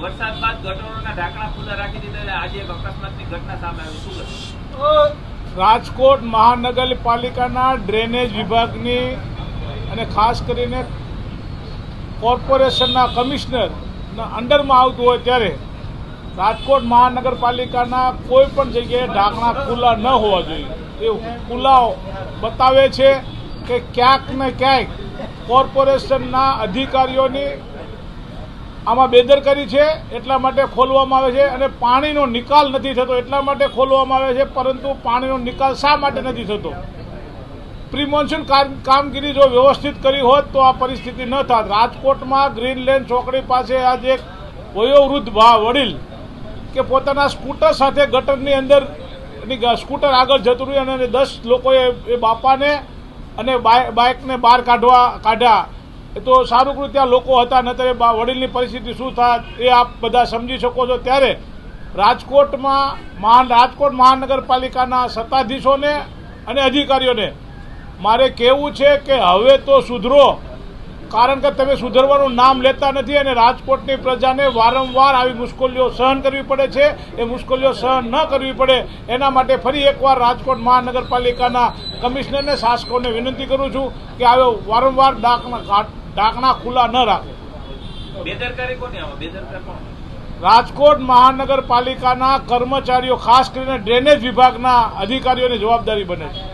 વરસાદ બાદ ગટરોના ઢાંકણા ખુલ્લા રાખી દીધા એટલે આજે એક અકસ્માતની ઘટના સામે આવી. શું રાજકોટ મહાનગરપાલિકાના ડ્રેનેજ વિભાગની અને ખાસ કરીને કોર્પોરેશનના કમિશનરના અંડરમાં આવતું હોય ત્યારે રાજકોટ મહાનગરપાલિકાના કોઈ પણ જગ્યાએ ઢાંકણા ખુલ્લા ન હોવા જોઈએ. એ ખુલ્લાઓ બતાવે છે કે ક્યાંક ને ક્યાંક કોર્પોરેશનના અધિકારીઓની આમાં બેદરકારી છે, એટલા માટે ખોલવામાં આવે છે અને પાણીનો નિકાલ નથી થતો, એટલા માટે ખોલવામાં આવે છે, પરંતુ પાણીનો નિકાલ શા માટે નથી થતો? પ્રી મોન્સૂન કામગીરી જો વ્યવસ્થિત કરી હોત તો આ પરિસ્થિતિ ન થાત. રાજકોટમાં ગ્રીન લેન ચોકડી પાસે આજે વયોવૃદ્ધ ભા, વડીલ કે પોતાના સ્કૂટર સાથે ગટરની અંદર સ્કૂટર આગળ જતું રહ્યું અને દસ લોકોએ એ બાપાને અને બાઇ- બાઇકને બહાર કાઢવા, કાઢ્યા. એ તો સારું કર્યું, ત્યાં લોકો હતા ન ત્યારે વડીલની પરિસ્થિતિ શું થાય એ આપ બધા સમજી શકો છો. ત્યારે રાજકોટમાં મહાન, રાજકોટ મહાનગરપાલિકાના સત્તાધીશોને અને અધિકારીઓને મારે કહેવું છે કે હવે તો સુધરો. કારણ કે તમે સુધરવાનું નામ લેતા નથી અને રાજકોટની પ્રજાને વારંવાર આવી મુશ્કેલીઓ સહન કરવી પડે છે. એ મુશ્કેલીઓ સહન ન કરવી પડે. એના માટે ફરી એકવાર રાજકોટ મહાનગરપાલિકાના કમિશનરને શાસકોને વિનંતી કરું છું કે આવે વારંવાર ડાકના ઢાંકણા ખુલ્લા ન રાખે. બેદરકારી કોની આમાં? બેદરકાર કોણ? રાજકોટ મહાનગરપાલિકાના કર્મચારીઓ ખાસ કરીને ડ્રેનેજ વિભાગના અધિકારીઓની જવાબદારી બને છે.